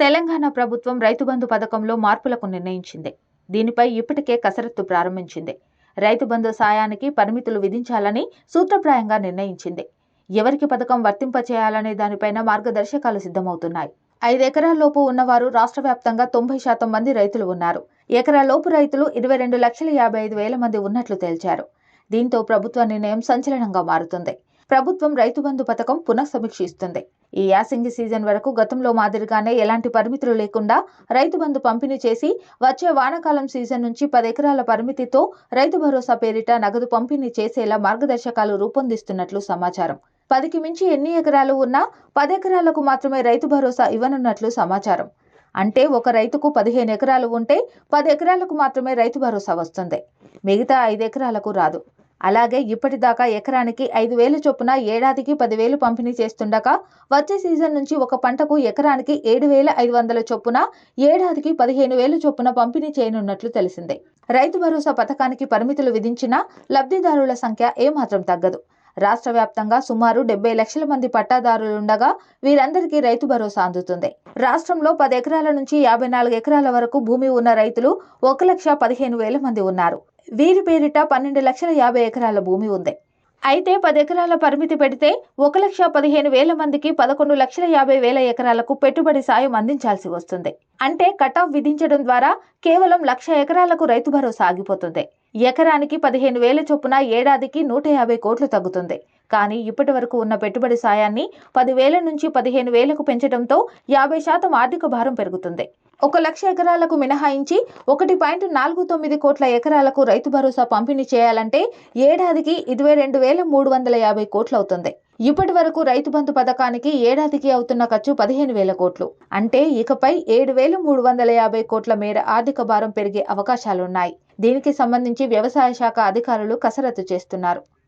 తెలంగాణ ప్రభుత్వం రైతు బంధు పథకంలో మార్పులకు నిర్ణయించింది. దీనిపై ఇప్పటికే కసరత్తు ప్రారంభించింది. రైతు బంధు సాయానికి పరిమితులు విధించాలని సూత్రప్రాయంగా నిర్ణయించింది. ఎవరికి పథకం వర్తింపచేయాలనే దానిపైన మార్గదర్శకాలు సిద్ధమవుతున్నాయి. ఐదు ఎకరాల్లోపు ఉన్నవారు రాష్ట్ర వ్యాప్తంగా తొంభై శాతం మంది రైతులు ఉన్నారు. ఎకరాలోపు రైతులు ఇరవై రెండు లక్షల యాభై ఐదు వేల మంది ఉన్నట్లు తేల్చారు. దీంతో ప్రభుత్వ నిర్ణయం సంచలనంగా మారుతుంది. ప్రభుత్వం రైతు బంధు పథకం పునఃసమీక్షిస్తుంది. ఈ యాసింగి సీజన్ వరకు గతంలో మాదిరిగానే ఎలాంటి పరిమితులు లేకుండా రైతు బంధు పంపిణీ చేసి వచ్చే వానాకాలం సీజన్ నుంచి పది ఎకరాల పరిమితితో రైతు భరోసా పేరిట నగదు పంపిణీ చేసేలా మార్గదర్శకాలు రూపొందిస్తున్నట్లు సమాచారం. పదికి మించి ఎన్ని ఎకరాలు ఉన్నా పది ఎకరాలకు మాత్రమే రైతు భరోసా ఇవ్వనున్నట్లు సమాచారం. అంటే ఒక రైతుకు పదిహేను ఎకరాలు ఉంటే పది ఎకరాలకు మాత్రమే రైతు భరోసా వస్తుంది. మిగతా ఐదు ఎకరాలకు రాదు. అలాగే ఇప్పటిదాకా ఎకరానికి ఐదు వేల చొప్పున ఏడాదికి పదివేలు పంపిణీ చేస్తుండగా వచ్చే సీజన్ నుంచి ఒక పంటకు ఎకరానికి ఏడు వేల ఐదు వందల చొప్పున ఏడాదికి పదిహేను వేల చొప్పున పంపిణీ చేయనున్నట్లు తెలిసిందే. రైతు భరోసా పథకానికి పరిమితులు విధించినా లబ్ధిదారుల సంఖ్య ఏమాత్రం తగ్గదు. రాష్ట్ర వ్యాప్తంగా సుమారు డెబ్బై లక్షల మంది పట్టాదారులుండగా వీరందరికీ రైతు భరోసా అందుతుంది. రాష్ట్రంలో పది ఎకరాల నుంచి యాభై నాలుగు ఎకరాల వరకు భూమి ఉన్న రైతులు ఒక లక్ష పదిహేను వేల మంది ఉన్నారు. వీరి పేరిట పన్నెండు లక్షల యాభై ఎకరాల భూమి ఉంది. అయితే పది ఎకరాల పరిమితి పెడితే ఒక లక్ష పదిహేను వేల మందికి పదకొండు లక్షల యాభై వేల ఎకరాలకు పెట్టుబడి సాయం అందించాల్సి వస్తుంది. అంటే కటాఫ్ విధించడం ద్వారా కేవలం లక్ష ఎకరాలకు రైతు భరోసా ఆగిపోతుంది. ఎకరానికి పదిహేను వేల చొప్పున ఏడాదికి నూట యాభై కోట్లు తగ్గుతుంది. కానీ ఇప్పటి వరకు ఉన్న పెట్టుబడి సాయాన్ని పదివేల నుంచి పదిహేను వేలకు పెంచడంతో యాభై శాతం ఆర్థిక భారం పెరుగుతుంది. ఒక లక్ష ఎకరాలకు మినహాయించి ఒకటి పాయింట్ నాలుగు తొమ్మిది కోట్ల ఎకరాలకు రైతు భరోసా పంపిణీ చేయాలంటే ఏడాదికి ఇరవై రెండు వేల మూడు వందల యాభై కోట్లు అవుతుంది. ఇప్పటి వరకు రైతు బంధు పథకానికి ఏడాదికి అవుతున్న ఖర్చు పదిహేను వేల కోట్లు. అంటే ఇకపై ఏడు వేల మూడు వందల యాభై కోట్ల మేర ఆర్థిక భారం పెరిగే అవకాశాలున్నాయి. దీనికి సంబంధించి వ్యవసాయ శాఖ అధికారులు కసరత్తు చేస్తున్నారు.